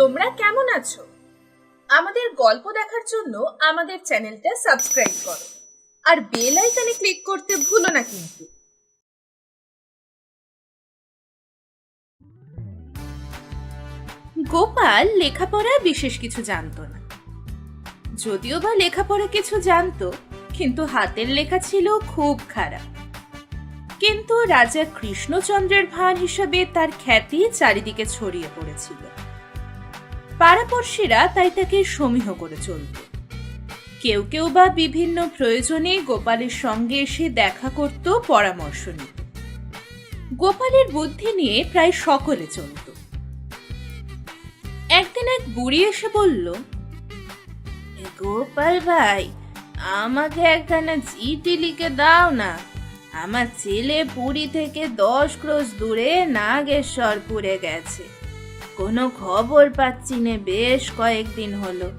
তোমরা কেমন আছো? আমাদের গল্প দেখার জন্য আমাদের চ্যানেলটা সাবস্ক্রাইব করো। আর বেল আইকনে ক্লিক করতে ভুলো না কিন্তু। গোপাল লেখাপড়া বিশেষ কিছু জানতো না। যদিও বা লেখাপড়া কিছু জানতো, কিন্তু হাতের লেখা ছিল খুব খারাপ। কিন্তু রাজা কৃষ্ণচন্দ্রের ভান হিসাবে তার খ্যাতি চারিদিকে ছড়িয়ে পড়েছিল। পাড়াপড়শিরা তাই তাকে সমীহ করে চলত কেউ কেউ বা বিভিন্ন প্রয়োজনে গোপালের সঙ্গে এসে দেখা করত, পরামর্শ নিত। গোপালের বুদ্ধি নিয়ে প্রায় সকলে চলত। একদিন এক বুড়ি এসে বলল গোপাল ভাই, আমাকে একখানা চিঠি লিখে দাও না। আমার ছেলে পুরী থেকে দশ ক্রোশ দূরে নাগেশ্বরপুরে গেছে। কোনো খবর পাচ্ছি না বেশ কয়েকদিন হলো।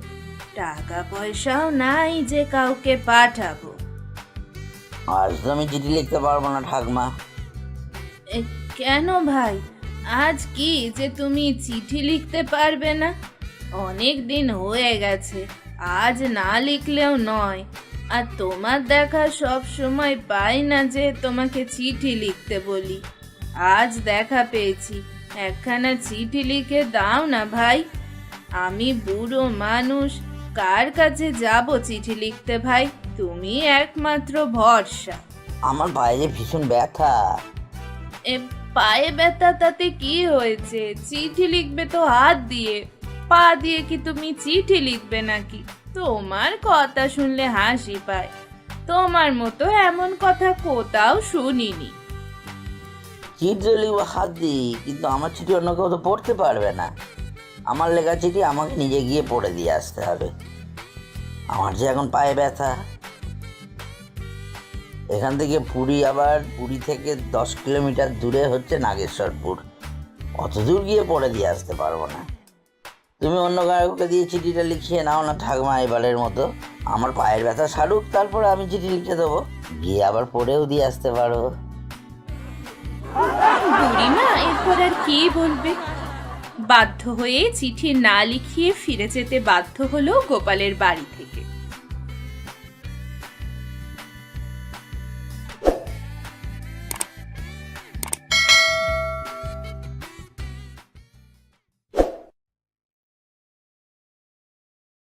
টাকা পয়সাও নাই যে কাউকে পাঠাবো। আজ তো আমি চিঠি লিখতে পারব না ঠাকমা। এ, কেন ভাই? আজ কি যে তুমি চিঠি লিখতে পারবে না? অনেক দিন হয়ে গেছে আজ না লিখলেও নয়। আর তোমার দেখা সব সময় পাই না যে তোমাকে চিঠি লিখতে বলি। আজ দেখা পেয়েছি একখানা চিঠি লিখে দাও না ভাই। আমি বুড়ো মানুষ কার কাছে যাব চিঠি লিখতে ভাই? তুমি একমাত্র ভরসা। আমার বাইরে ভীষণ ব্যথা। এ পায়ে ব্যথা তাতে কি হয়েছে? চিঠি লিখবে তো হাত দিয়ে। পা দিয়ে কি তুমি চিঠি লিখবে নাকি? তোমার কথা শুনলে হাসি পায়। তোমার মতো এমন কথা কোথাও শুনিনি। চিঠি লিখব হাত দিই কিন্তু আমার চিঠি অন্য কেউ তো পড়তে পারবে না। আমার লেখা চিঠি আমাকে নিজে গিয়ে পড়ে দিয়ে আসতে হবে। আমার যে এখন পায়ে ব্যথা। এখান থেকে পুরী আবার, পুরী থেকে দশ কিলোমিটার দূরে হচ্ছে নাগেশ্বরপুর। অত দূর গিয়ে পড়ে দিয়ে আসতে পারব না। তুমি অন্য কাউকে দিয়ে চিঠিটা লিখিয়ে নাও না ঠাকমা এবারের মতো। আমার পায়ের ব্যথা সারুক, তারপরে আমি চিঠি লিখে দেবো। গিয়ে আবার পড়েও দিয়ে আসতে পারব বুড়িমা, এরপর আর কে বলবে? বাধ্য হয়ে চিঠি না লিখিয়ে ফিরে যেতে বাধ্য হলো গোপালের বাড়ি থেকে।